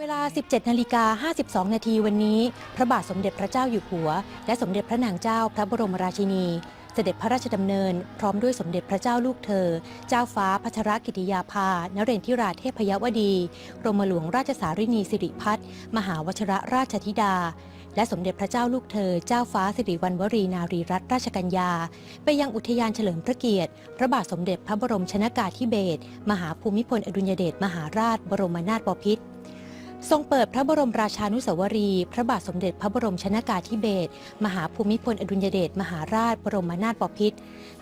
เวลา 17 นาฬิกา 52 นาทีวันนี้ พระบาทสมเด็จพระเจ้าอยู่หัว และสมเด็จพระนางเจ้าพระบรมราชินี เสด็จพระราชดำเนิน พร้อมด้วยสมเด็จพระเจ้าลูกเธอ เจ้าฟ้าพัชรกิติยาภา นเรนทิราเทพยวดีกรมหลวงราชสารินีสิริพัฒน์มหาวชรราชธิดา และสมเด็จพระเจ้าลูกเธอ เจ้าฟ้าสิริวัณวรีนารีรัตนราชกัญญา ไปยังอุทยานเฉลิมพระเกียรติ พระบาทสมเด็จพระบรมชนากาธิเบศรมหาภูมิพลอดุลยเดชมหาราชบรมนาถบพิตร ทรงเปิดพระบรมราชานุสาวรีย์พระบาทสมเด็จพระบรมชนากาธิเบศรมหาภูมิพลอดุลยเดชมหาราชบรมนาถบพิตร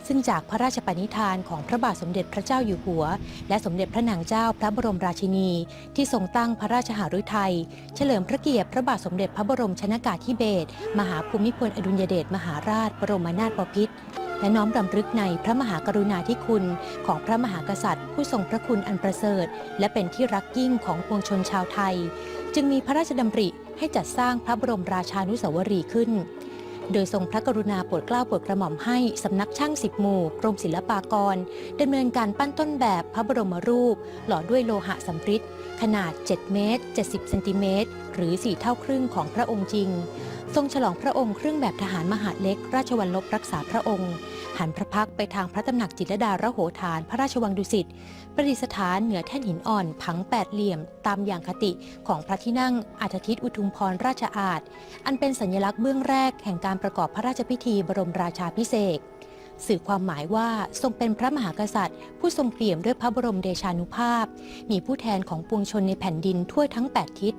ซึ่งจากพระราชปณิธานของพระบาทสมเด็จพระเจ้าอยู่หัว และสมเด็จพระนางเจ้าพระบรมราชินี ที่ทรงตั้งพระราชหฤทัยเฉลิมพระเกียรติพระบาทสมเด็จพระบรมชนากาธิเบศรมหาภูมิพลอดุลยเดชมหาราชบรมนาถบพิตร และน้อมรำลึกในพระมหากรุณาธิคุณของพระมหากษัตริย์ ผู้ทรงพระคุณอันประเสริฐ และเป็นที่รักยิ่งของปวงชนชาวไทย จึงมีพระราชดำริให้จัดสร้างพระบรมราชานุสาวรีย์ขึ้น โดยทรงพระกรุณาโปรดเกล้าโปรดกระหม่อมให้สำนักช่างสิบหมู่กรมศิลปากรดำเนินการปั้นต้นแบบพระบรมรูป หล่อด้วยโลหะสำริดขนาด 7 เมตร 70 เซนติเมตร หรือ 4 เท่าครึ่งของพระองค์จริง ทรงฉลองพระองค์เครื่องแบบทหารมหาดเล็ก ราชวัลลบรักษาพระองค์ หันพระพักไปทางพระตำหนักจิตรดาระโหฐาน พระราชวังดุสิตประดิษฐานเหนือแท่นหินอ่อน ผังแปดเหลี่ยม ตามอย่างคติของพระที่นั่งอาทิตย์อุทุมพรราชอาณอันเป็นสัญลักษณ์เบื้องแรกแห่งการประกอบพระราชพิธีบรมราชาพิเศษ สื่อความหมายว่าทรงเป็นพระมหากษัตริย์ ผู้ทรงเปี่ยมด้วยพระบรมเดชานุภาพ มีผู้แทนของปวงชนในแผ่นดินทั่วทั้ง 8 ทิศ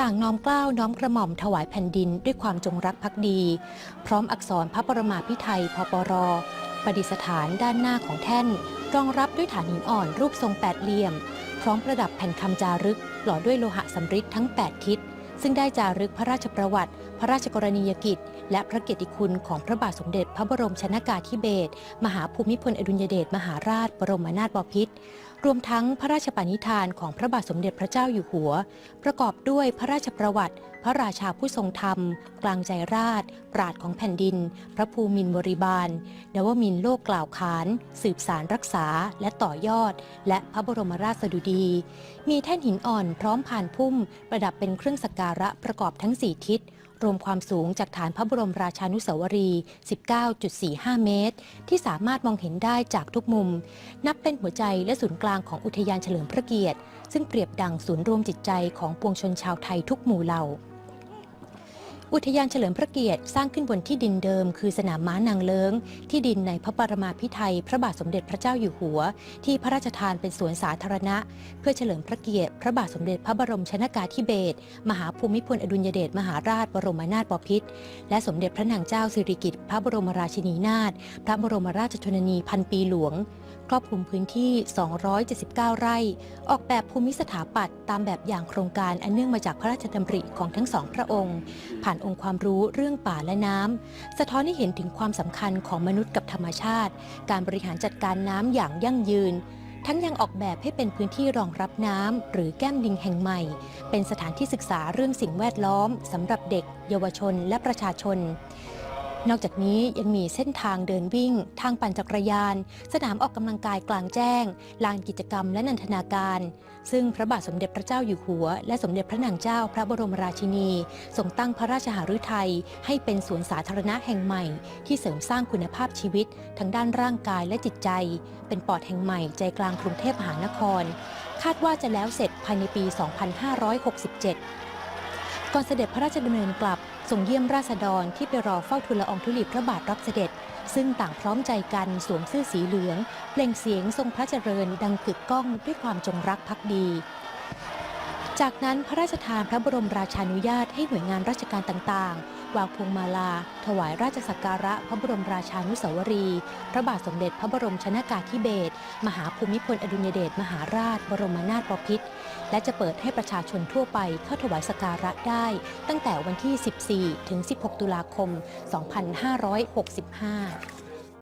ต่างน้อมเกล้าวน้อมกระหม่อมถวายแผ่นดินด้วยความจงรักภักดี พร้อมอักษรพระปรมาภิไธยพปรประดิษฐานด้านหน้าของแท่น รองรับด้วยฐานหินอ่อนรูปทรงแปดเหลี่ยม พร้อมประดับแผ่นคำจารึก หล่อด้วยโลหะสำริดทั้ง 8 ทิศ ซึ่งได้จารึกพระราชประวัติ พระราชกรณียกิจ และพระเกียรติคุณของพระบาทสมเด็จพระบรมชนากาธิเบศรมหาภูมิพลอดุลยเดชมหาราช บรมนาถบพิตรรวมทั้งพระราชปณิธานของพระบาทสมเด็จพระเจ้าอยู่หัว ประกอบด้วยพระราชประวัติ พระราชาผู้ทรงธรรม กลางใจราช ปราดของแผ่นดิน พระภูมินทร์บริบาลนวมินโลกกล่าวขาน สืบสารรักษาและต่อยอด และพระบรมราชสดุดี มีแท่นหินอ่อนพร้อมผ่านพุ่ม ประดับเป็นเครื่องสักการะประกอบทั้ง4ทิศ รวมความสูงจากฐานพระบรมราชานุสาวรีย์19.45 เมตร ที่สามารถมองเห็นได้จากทุกมุม นับเป็นหัวใจและศูนย์กลางของอุทยานเฉลิมพระเกียรติ ซึ่งเปรียบดังศูนย์รวมจิตใจของปวงชนชาวไทยทุกหมู่เหล่า อุทยานเฉลิมพระเกียรติสร้างขึ้นบนที่ดินเดิม คือสนามม้านางเลิงที่ดินในพระปรมาภิไธยพระบาทสมเด็จพระเจ้าอยู่หัว ที่พระราชทานเป็นสวนสาธารณะ เพื่อเฉลิมพระเกียรติ พระบาทสมเด็จพระบรมชนากาธิเบศรมหาภูมิพลอดุลยเดชมหาราชบรมนาถบพิตรและสมเด็จพระนางเจ้าสิริกิติ์พระบรมราชินีนาถพระบรมราชชนนีพันปีหลวงครอบคลุมพื้นที่ 279 ไร่ ออกแบบภูมิสถาปัตย์ตามแบบอย่างโครงการอันเนื่องมาจากพระราชดำริของทั้งสองพระองค์ ผ่านองค์ความรู้เรื่องป่าและน้ำสะท้อนให้เห็นถึงความสำคัญของมนุษย์กับธรรมชาติ การบริหารจัดการน้ำอย่างยั่งยืน ทั้งยังออกแบบให้เป็นพื้นที่รองรับน้ำหรือแก้มลิงแห่งใหม่ เป็นสถานที่ศึกษาเรื่องสิ่งแวดล้อมสำหรับเด็ก เยาวชน และประชาชน นอกจากนี้ยังมีเส้นทางเดินวิ่ง ทางปั่นจักรยาน สนามออกกำลังกายกลางแจ้ง ลานกิจกรรมและนันทนาการ ซึ่งพระบาทสมเด็จพระเจ้าอยู่หัว และสมเด็จพระนางเจ้าพระบรมราชินีทรงตั้งพระราชหฤทัยให้เป็นสวนสาธารณะแห่งใหม่ ที่เสริมสร้างคุณภาพชีวิตทั้งด้านร่างกายและจิตใจ เป็นปอดแห่งใหม่ใจกลางกรุงเทพมหานคร คาดว่าจะแล้วเสร็จภายในปี 2567 ก่อนเสด็จพระราชดำเนินกลับทรงเยี่ยมราษฎรที่ไปรอเฝ้าทูลละอองธุลีพระบาทรับเสด็จ ซึ่งต่างพร้อมใจกันสวมเสื้อสีเหลือง เปล่งเสียงทรงพระเจริญดังกึกก้องด้วยความจงรักภักดี จากนั้นพระราชทานพระบรมราชานุญาตให้หน่วยงานราชการต่างๆ วางพวงมาลา ถวายราชสักการะพระบรมราชานุสาวรี พระบาทสมเด็จพระบรมชนากาธิเบศรมหาภูมิพลอดุลยเดชมหาราช บรมนาถบพิตรและจะเปิดให้ประชาชนทั่วไปเข้าถวายสักการะได้ ตั้งแต่วันที่ 14 ถึง 16 ตุลาคม 2565